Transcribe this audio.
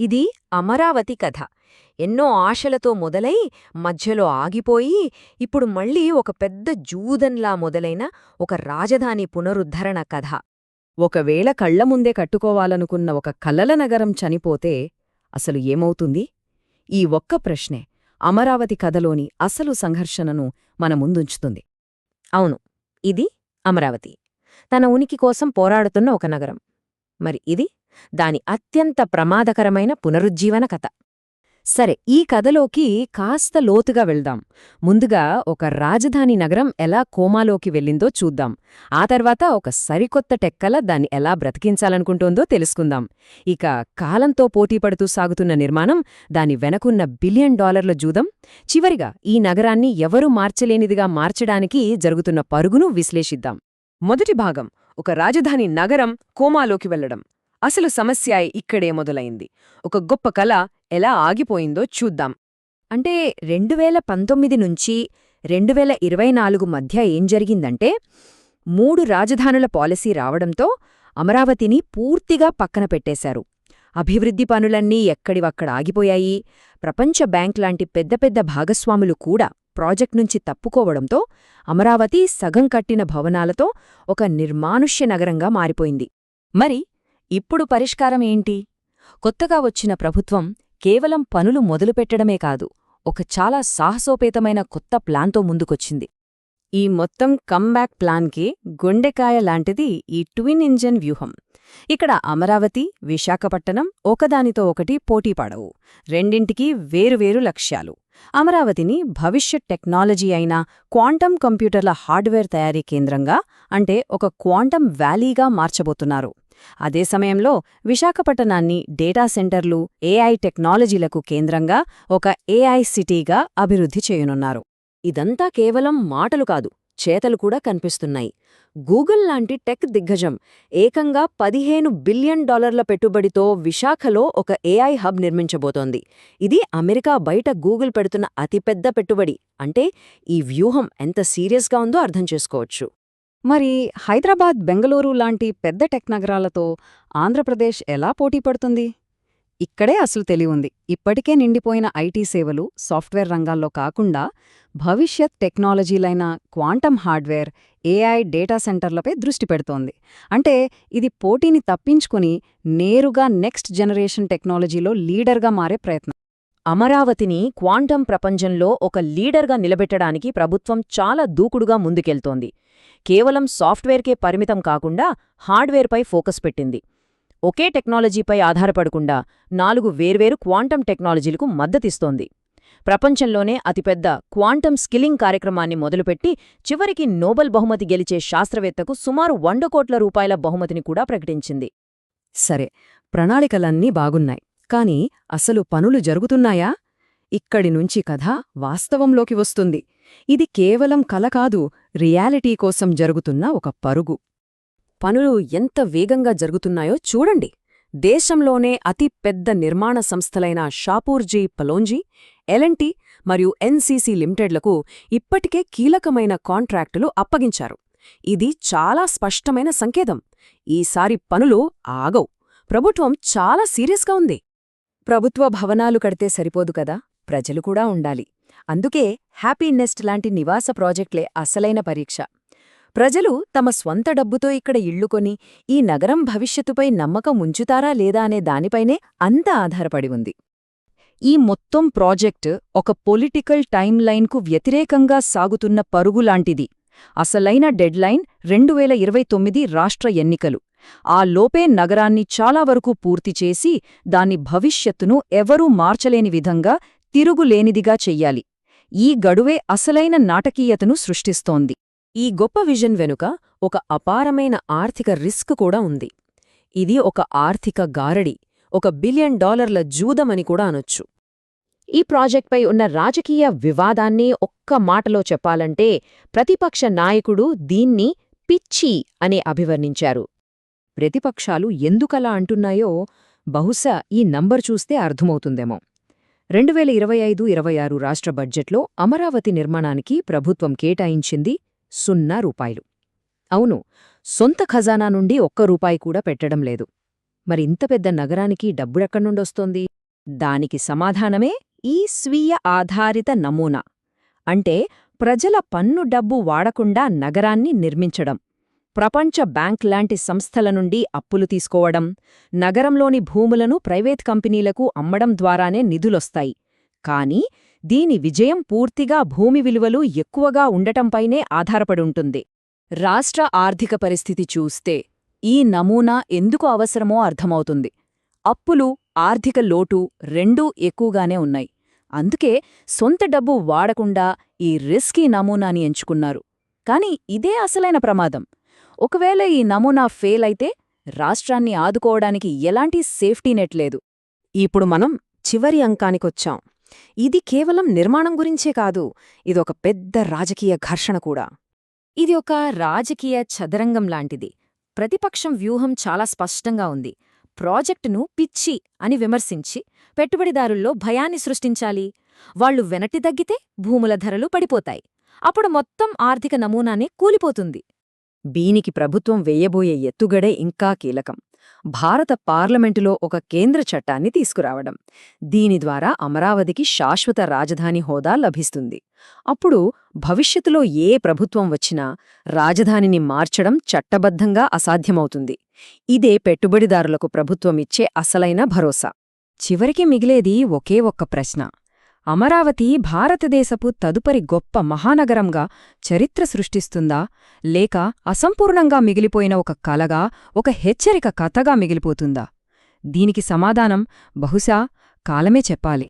ఇది అమరావతి కథ. ఎన్నో ఆశలతో మొదలై మధ్యలో ఆగిపోయి ఇప్పుడు మళ్ళీ ఒక పెద్ద జూదంలా మొదలైన ఒక రాజధాని పునరుద్ధరణ కథ. ఒకవేళ కళ్ళ ముందే కట్టుకోవాలనుకున్న ఒక కలల నగరం చనిపోతే అసలు ఏమవుతుంది? ఈ ఒక్క ప్రశ్నే అమరావతి కథలోని అసలు సంఘర్షణను మన ముందుంచుతుంది. అవును ఇది అమరావతి. తన ఉనికి కోసం పోరాడుతున్న ఒక నగరం. మరి ఇది? దాని అత్యంత ప్రమాదకరమైన పునరుజ్జీవన కథ. సరే ఈ కథలోకి కాస్త లోతుగా వెళ్దాం. ముందుగా ఒక రాజధాని నగరం ఎలా కోమాలోకి వెళ్ళిందో చూద్దాం. ఆ తర్వాత ఒక సరికొత్త టెక్కల దాన్ని ఎలా బ్రతికించాలనుకుంటోందో తెలుసుకుందాం. ఇక కాలంతో పోటీపడుతూ సాగుతున్న నిర్మాణం దాని వెనకున్న బిలియన్ డాలర్ల జూదం చివరిగా ఈ నగరాన్ని ఎవరూ మార్చలేనిదిగా మార్చడానికి జరుగుతున్న పరుగును విశ్లేషిద్దాం. మొదటి భాగం ఒక రాజధాని నగరం కోమాలోకి వెళ్ళడం అసలు సమస్య ఇక్కడే మొదలైంది. ఒక గొప్ప కళ ఎలా ఆగిపోయిందో చూద్దాం. అంటే రెండు వేల పంతొమ్మిది నుంచి రెండు వేల ఇరవై నాలుగు మధ్య ఏం జరిగిందంటే మూడు రాజధానుల పాలసీ రావడంతో అమరావతిని పూర్తిగా పక్కన పెట్టేశారు. అభివృద్ధి పనులన్నీ ఎక్కడివక్కడ ఆగిపోయాయి. ప్రపంచ బ్యాంక్ లాంటి పెద్ద పెద్ద భాగస్వాములు కూడా ప్రాజెక్ట్ నుంచి తప్పుకోవడంతో అమరావతి సగం కట్టిన భవనాలతో ఒక నిర్మానుష్య నగరంగా మారిపోయింది. మరి ఇప్పుడు పరిష్కారం ఏంటి? కొత్తగా వచ్చిన ప్రభుత్వం కేవలం పనులు మొదలుపెట్టడమే కాదు ఒక చాలా సాహసోపేతమైన కొత్త ప్లాన్తో ముందుకొచ్చింది. ఈ మొత్తం కమ్బ్యాక్ ప్లాన్కి గుండెకాయ లాంటిది ఈ ట్విన్ ఇంజన్ వ్యూహం. ఇక్కడ అమరావతి విశాఖపట్టణం ఒకదానితో ఒకటి పోటీపడవు రెండింటికి వేరువేరు లక్ష్యాలు. అమరావతిని భవిష్యత్ టెక్నాలజీ అయిన క్వాంటం కంప్యూటర్ల హార్డ్వేర్ తయారీ కేంద్రంగా అంటే ఒక క్వాంటం వ్యాలీగా మార్చబోతున్నారు. అదే సమయంలో విశాఖపట్టణాన్ని డేటా సెంటర్లు ఏఐ టెక్నాలజీలకు కేంద్రంగా ఒక ఏఐ సిటీగా అభివృద్ధి చేయనున్నారు. ఇదంతా కేవలం మాటలు కాదు చేతలు కూడా కనిపిస్తున్నాయి. గూగుల్ లాంటి టెక్ దిగ్గజం ఏకంగా పదిహేను బిలియన్ డాలర్ల పెట్టుబడితో విశాఖలో ఒక ఏఐ హబ్ నిర్మించబోతోంది. ఇది అమెరికా బయట గూగుల్ పెడుతున్న అతిపెద్ద పెట్టుబడి అంటే ఈ వ్యూహం ఎంత సీరియస్గా ఉందో అర్థం చేసుకోవచ్చు. మరి హైదరాబాద్ బెంగళూరు లాంటి పెద్ద టెక్ నగరాలతో ఆంధ్రప్రదేశ్ ఎలా పోటీపడుతుంది ఇక్కడే అసలు తెలివుంది. ఇప్పటికే నిండిపోయిన ఐటీ సేవలు సాఫ్ట్వేర్ రంగాల్లో కాకుండా భవిష్యత్ టెక్నాలజీలైన క్వాంటమ్ హార్డ్వేర్ ఏఐ డేటా సెంటర్లపై దృష్టి పెడుతోంది. అంటే ఇది పోటీని తప్పించుకుని నేరుగా నెక్స్ట్ జనరేషన్ టెక్నాలజీలో లీడర్గా మారే ప్రయత్నం. అమరావతిని క్వాంటం ప్రపంచంలో ఒక లీడర్గా నిలబెట్టడానికి ప్రభుత్వం చాలా దూకుడుగా ముందుకెళ్తోంది. కేవలం సాఫ్ట్వేర్కే పరిమితం కాకుండా హార్డ్వేర్పై ఫోకస్ పెట్టింది. ఒకే టెక్నాలజీపై ఆధారపడకుండా నాలుగు వేర్వేరు క్వాంటం టెక్నాలజీలకు మద్దతిస్తోంది. ప్రపంచంలోనే అతిపెద్ద క్వాంటం స్కిల్లింగ్ కార్యక్రమాన్ని మొదలుపెట్టి చివరికి నోబెల్ బహుమతి గెలిచే శాస్త్రవేత్తకు సుమారు వంద కోట్ల రూపాయల బహుమతిని కూడా ప్రకటించింది. సరే ప్రణాళికలన్నీ బాగున్నాయి. కాని అసలు పనులు జరుగుతున్నాయా? ఇక్కడి నుంచి కథ వాస్తవంలోకి వస్తుంది. ఇది కేవలం కల కాదు రియాలిటీ కోసం జరుగుతున్న ఒక పరుగు. పనులు ఎంత వేగంగా జరుగుతున్నాయో చూడండి. దేశంలోనే అతి పెద్ద నిర్మాణ సంస్థలైన షాపూర్జీ పలోంజీ ఎల్ఎన్టీ మరియు ఎన్సీసీ లిమిటెడ్లకు ఇప్పటికే కీలకమైన కాంట్రాక్టులు అప్పగించారు. ఇది చాలా స్పష్టమైన సంకేతం. ఈసారి పనులు ఆగవు. ప్రభుత్వం చాలా సీరియస్గా ఉంది. ప్రభుత్వ భవనాలు కడితే సరిపోదు కదా? ప్రజలు కూడా ఉండాలి. అందుకే హ్యాపీ నెస్ట్ లాంటి నివాస ప్రాజెక్టులే అసలైన పరీక్ష. ప్రజలు తమ స్వంత డబ్బుతో ఇక్కడ ఇళ్ళుకొని ఈ నగరం భవిష్యత్తుపై నమ్మకం ఉంచుతారా లేదా అనే దానిపైనే అంత ఆధారపడి ఉంది. ఈ మొత్తం ప్రాజెక్టు ఒక పొలిటికల్ టైం లైన్కు వ్యతిరేకంగా సాగుతున్న పరుగులాంటిది అసలైన డెడ్లైన్ రెండు వేల ఇరవై తొమ్మిది రాష్ట్ర ఎన్నికలు. ఆ లోపే నగరాన్ని చాలా వరకు పూర్తి చేసి దాని భవిష్యత్తును ఎవరూ మార్చలేని విధంగా తిరుగులేనిదిగా చెయ్యాలి. ఈ గడువే అసలైన నాటకీయతను సృష్టిస్తోంది. ఈ గొప్ప విజన్ వెనుక ఒక అపారమైన ఆర్థిక రిస్క్ కూడా ఉంది. ఇది ఒక ఆర్థిక గారడి ఒక బిలియన్ డాలర్ల జూదమని కూడా అనొచ్చు. ఈ ప్రాజెక్ట్పై ఉన్న రాజకీయ వివాదాన్ని ఒక్క మాటలో చెప్పాలంటే ప్రతిపక్ష నాయకుడు దీన్ని పిచ్చి అనే అభివర్ణించారు. ప్రతిపక్షాలు ఎందుకలా అంటున్నాయో బహుశా ఈ నంబర్ చూస్తే అర్థమవుతుందేమో. రెండు వేల ఇరవై ఐదు ఇరవై ఆరు రాష్ట్ర బడ్జెట్లో అమరావతి నిర్మాణానికి ప్రభుత్వం కేటాయించింది సున్నా రూపాయలు. అవును సొంత ఖజానా నుండి ఒక్క రూపాయి కూడా పెట్టడం లేదు. మరి ఇంత పెద్ద నగరానికి డబ్బుడెక్కడ్నుండొస్తోంది దానికి సమాధానమే ఈ స్వీయ ఆధారిత నమూనా. అంటే ప్రజల పన్ను డబ్బు వాడకుండా నగరాన్ని నిర్మించడం. ప్రపంచ బ్యాంక్ లాంటి సంస్థల నుండి అప్పులు తీసుకోవడం నగరంలోని భూములను ప్రైవేట్ కంపెనీలకు అమ్మడం ద్వారానే నిధులొస్తాయి. కానీ దీని విజయం పూర్తిగా భూమి విలువలు ఎక్కువగా ఉండటంపైనే ఆధారపడుంటుంది. రాష్ట్ర ఆర్థిక పరిస్థితి చూస్తే ఈ నమూనా ఎందుకు అవసరమో అర్థమవుతుంది. అప్పులు ఆర్థిక లోటు రెండూ ఎక్కువగానే ఉన్నాయి. అందుకే సొంత డబ్బు వాడకుండా ఈ రిస్కీ నమూనాని ఎంచుకున్నారు. కాని ఇదే అసలైన ప్రమాదం. ఒకవేళ ఈ నమూనా ఫెయిల్ అయితే రాష్ట్రాన్ని ఆదుకోవడానికి ఎలాంటి సేఫ్టీ నెట్ లేదు. ఇప్పుడు మనం చివరి అంకానికొచ్చాం. ఇది కేవలం నిర్మాణం గురించే కాదు ఇదొక పెద్ద రాజకీయ ఘర్షణ కూడా. ఇది ఒక రాజకీయ చదరంగం లాంటిది. ప్రతిపక్షం వ్యూహం చాలా స్పష్టంగా ఉంది. ప్రాజెక్టును పిచ్చి అని విమర్శించి పెట్టుబడిదారుల్లో భయాన్ని సృష్టించాలి. వాళ్ళు వెనటి తగ్గితే భూముల ధరలు పడిపోతాయి. అప్పుడు మొత్తం ఆర్థిక నమూనానే కూలిపోతుంది. దీనికి ప్రభుత్వం వేయబోయే ఎత్తుగడే ఇంకా కీలకం. భారత పార్లమెంటులో ఒక కేంద్ర చట్టాన్ని తీసుకురావడం. దీని ద్వారా అమరావతికి శాశ్వత రాజధాని హోదా లభిస్తుంది. అప్పుడు భవిష్యత్తులో ఏ ప్రభుత్వం వచ్చినా రాజధానిని మార్చడం చట్టబద్ధంగా అసాధ్యమవుతుంది. ఇదే పెట్టుబడిదారులకు ప్రభుత్వం ఇచ్చే అసలైన భరోసా. చివరికి మిగిలేది ఒకే ఒక్క ప్రశ్న. అమరావతి భారతదేశపు తదుపరి గొప్ప మహానగరంగా చరిత్ర సృష్టిస్తుందా? లేక అసంపూర్ణంగా మిగిలిపోయిన ఒక కలగా ఒక హెచ్చరిక కథగా మిగిలిపోతుందా? దీనికి సమాధానం బహుశా కాలమే చెప్పాలి.